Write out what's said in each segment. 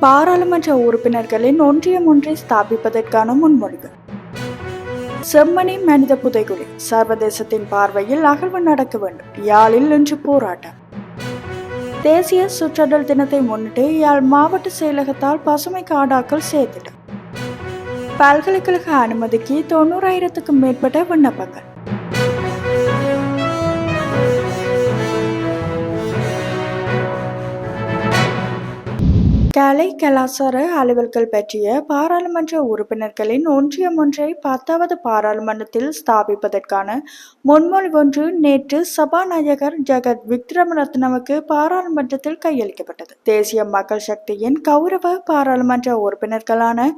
பாராளுமன்ற உறுப்பினர்களின் ஒன்றியம் ஒன்றை ஸ்தாபிப்பதற்கான முன்மொழிவு. செம்மணி மனித புதைகுழி சர்வதேசத்தின் பார்வையில் அகழ்வு நடக்க வேண்டும். யாழில் இன்று போராட்டம். தேசிய சுற்றடல் தினத்தை முன்னிட்டு யாழ் மாவட்ட செயலகத்தால் பசுமை காடாக்கள் சேர்த்திட்டம் பல்கலைக்கழக அனுமதிக்கு தொண்ணூறாயிரத்துக்கும் மேற்பட்ட விண்ணப்பங்கள். கலை கலாச்சார அலுவல்கள் பற்றிய பாராளுமன்ற உறுப்பினர்களின் ஒன்றியம் ஒன்றை பத்தாவது பாராளுமன்றத்தில் ஸ்தாபிப்பதற்கான முன்மொழிவொன்று நேற்று சபாநாயகர் ஜெகத் விக்ரமரத்னவுக்கு பாராளுமன்றத்தில் கையளிக்கப்பட்டது. தேசிய மக்கள் சக்தியின் கௌரவ பாராளுமன்ற உறுப்பினர்களான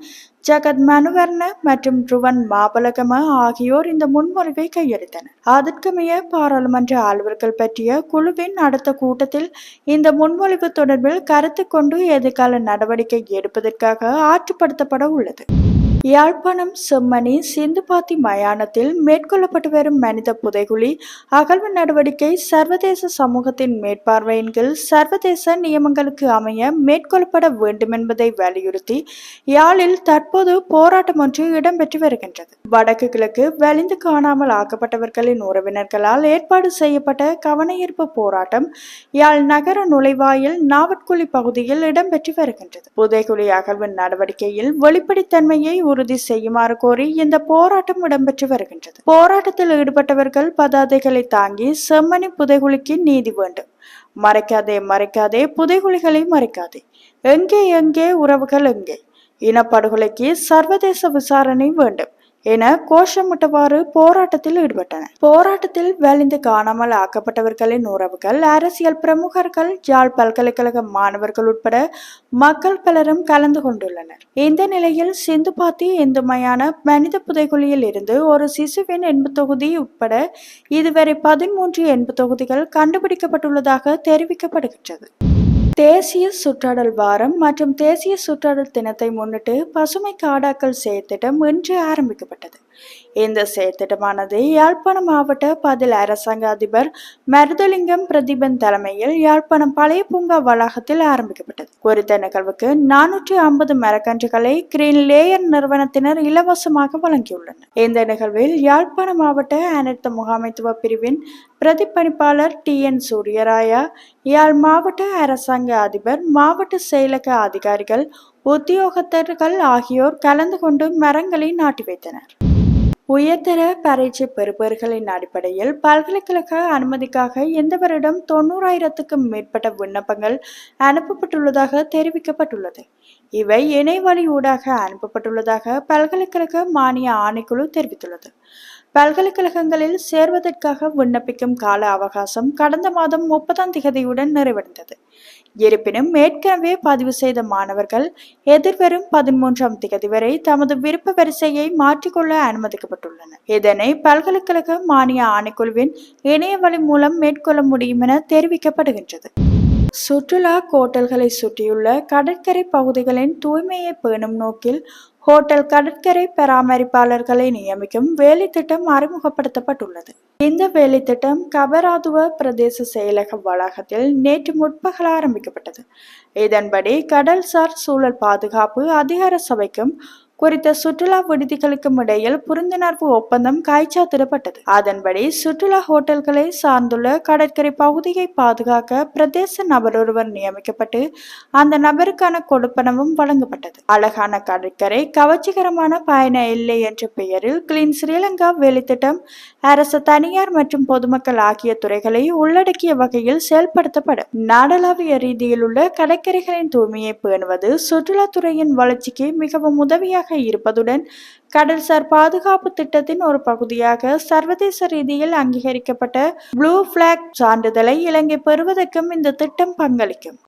ஜகத் மனுவர்ண மற்றும் ருவன் மாபலகம ஆகியோர் இந்த முன்மொழிவை கையளித்தனர். அதற்கமைய பாராளுமன்ற அலுவல்கள் பற்றிய குழுவின் அடுத்த கூட்டத்தில் இந்த முன்மொழிவு தொடர்பில் கருத்து கொண்டு எதிர்கால நடவடிக்கை எடுப்பதற்காக ஆற்றுப்படுத்தப்பட உள்ளது. யாழ்ப்பாணம் செம்மணி சிந்துபாத்தி மயானத்தில் மேற்கொள்ளப்பட்டு வரும் மனித புதைகுழி அகழ்வு நடவடிக்கை சர்வதேச சமூகத்தின் மேற்பார்வையின் கீழ் சர்வதேச நியமங்களுக்கு அமைய மேற்கொள்ளப்பட வேண்டும் என்பதை வலியுறுத்தி யாழில் தற்போது போராட்டம் ஒன்று இடம்பெற்று வருகின்றது. வடக்கு கிழக்கு வலிந்து காணாமல் ஆக்கப்பட்டவர்களின் உறவினர்களால் ஏற்பாடு செய்யப்பட்ட கவனஈர்ப்பு போராட்டம் யாழ் நகர நுழைவாயில் நாவட்குழி பகுதியில் இடம்பெற்று வருகின்றது. புதைகுழி அகழ்வு நடவடிக்கையில் வெளிப்படைத்தன்மையை உறுதி செய்யுமாறு கோரி இந்த போராட்டம் இடம்பெற்று வருகின்றது. போராட்டத்தில் ஈடுபட்டவர்கள் பதாதைகளை தாங்கி செம்மணி புதைகுழிக்கு நீதி வேண்டும். மறைக்காதே மறைக்காதே புதைகுழிகளை மறைக்காதே. எங்கே எங்கே உறவுகள் எங்கே? இனப்படுகொலைக்கு சர்வதேச விசாரணை வேண்டும். என கோஷமிட்டவாறு போராட்டத்தில் ஈடுபட்டனர். போராட்டத்தில் வலிந்து காணாமல் ஆக்கப்பட்டவர்களின் உறவுகள் அரசியல் பிரமுகர்கள் யாழ் பல்கலைக்கழக மாணவர்கள் உட்பட மக்கள் பலரும் கலந்து கொண்டுள்ளனர். இந்த நிலையில் சிந்து பாத்தி இந்துமையான மனித புதைகுழியில் இருந்து ஒரு சிசுவின் எண்பு தொகுதி உட்பட இதுவரை பதிமூன்று எண்பு தொகுதிகள் கண்டுபிடிக்கப்பட்டுள்ளதாக தெரிவிக்கப்படுகின்றது. தேசிய சுற்றாடல் வாரம் மற்றும் தேசிய சுற்றாடல் தினத்தை முன்னிட்டு பசுமை காடாக்கள் செயற்திட்டம் இன்று ஆரம்பிக்கப்பட்டது. இந்த செயற்திட்டமானது யாழ்ப்பாணம் மாவட்ட பதில் அரசாங்க அதிபர் மருதலிங்கம் பிரதீபன் தலைமையில் யாழ்ப்பாணம் பழைய பூங்கா வளாகத்தில் ஆரம்பிக்கப்பட்டது. குறித்த நிகழ்வுக்கு நானூற்றி ஐம்பது மரக்கன்றுகளை கிரீன் லேயர் நிறுவனத்தினர் இலவசமாக வழங்கியுள்ளனர். இந்த நிகழ்வில் யாழ்ப்பாணம் மாவட்ட அனைத்து முகாமைத்துவ பிரிவின் பிரதிப்பணிப்பாளர் டி என் சூரியராயா யாழ் மாவட்ட அரசாங்க அதிபர் மாவட்ட செயலக அதிகாரிகள் உத்தியோகத்தர்கள் ஆகியோர் கலந்து கொண்டு மரங்களை நாட்டி வைத்தனர். உயர்தர பரீட்சை பெறுபவர்களின் அடிப்படையில் பல்கலைக்கழக அனுமதிக்காக இந்த வருடம் தொண்ணூறாயிரத்துக்கும் மேற்பட்ட விண்ணப்பங்கள் அனுப்பப்பட்டுள்ளதாக தெரிவிக்கப்பட்டுள்ளது. இவை இணையவழி ஊடாக அனுப்பப்பட்டுள்ளதாக பல்கலைக்கழக மானிய ஆணைக்குழு தெரிவித்துள்ளது. பல்கலைக்கழகங்களில் சேர்வதற்காக விண்ணப்பிக்கும் கால அவகாசம் கடந்த மாதம் முப்பதாம் திகதியுடன் நிறைவடைந்தது. இருப்பினும் ஏற்கனவே பதிவு செய்த மாணவர்கள் எதிர்வரும் பதிமூன்றாம் திகதி வரை தமது விருப்ப வரிசையை மாற்றிக்கொள்ள அனுமதிக்கப்பட்டுள்ளனர். இதனை பல்கலைக்கழக மானிய ஆணைக்குழுவின் இணையவழி மூலம் மேற்கொள்ள முடியும் என தெரிவிக்கப்படுகின்றது. சுற்றுலா கோட்டல்களை சுற்றியுள்ள கடற்கரை பகுதிகளின் தூய்மையை பேணும் நோக்கில் ஹோட்டல் கடற்கரை பராமரிப்பாளர்களை நியமிக்கும் வேலைத்திட்டம் அறிமுகப்படுத்தப்பட்டுள்ளது. இந்த வேலைத்திட்டம் கபராதுவ பிரதேச செயலக வளாகத்தில் நேற்று முற்பகல் ஆரம்பிக்கப்பட்டது. இதன்படி கடல்சார் சூழல் பாதுகாப்பு அதிகார சபைக்கும் குறித்த சுற்றுலா விடுதிகளுக்கும் இடையில் புரிந்துணர்வு ஒப்பந்தம் கைச்சாத்திடப்பட்டது. அதன்படி சுற்றுலா ஹோட்டல்களை சார்ந்துள்ள கடற்கரை பகுதியை பாதுகாக்க பிரதேச நபர் ஒருவர் நியமிக்கப்பட்டு அந்த நபருக்கான கொடுப்பனவும் வழங்கப்பட்டது. அழகான கடற்கரை கவர்ச்சிகரமான பயண இல்லை என்ற பெயரில் கிளீன் ஸ்ரீலங்கா வேலைத்திட்டம் அரசு தனியார் மற்றும் பொதுமக்கள் ஆகிய துறைகளை உள்ளடக்கிய வகையில் செயல்படுத்தப்படும். நாடளாவிய ரீதியில் உள்ள கடற்கரைகளின் தூய்மையை பேணுவது சுற்றுலாத்துறையின் வளர்ச்சிக்கு மிகவும் உதவியாக இருப்பதுடன் கடல்சார் பாதுகாப்பு திட்டத்தின் ஒரு பகுதியாக சர்வதேச ரீதியில் அங்கீகரிக்கப்பட்ட ப்ளூ பிளாக் சான்றிதழை இலங்கை பெறுவதற்கும் இந்த திட்டம் பங்களிக்கும்.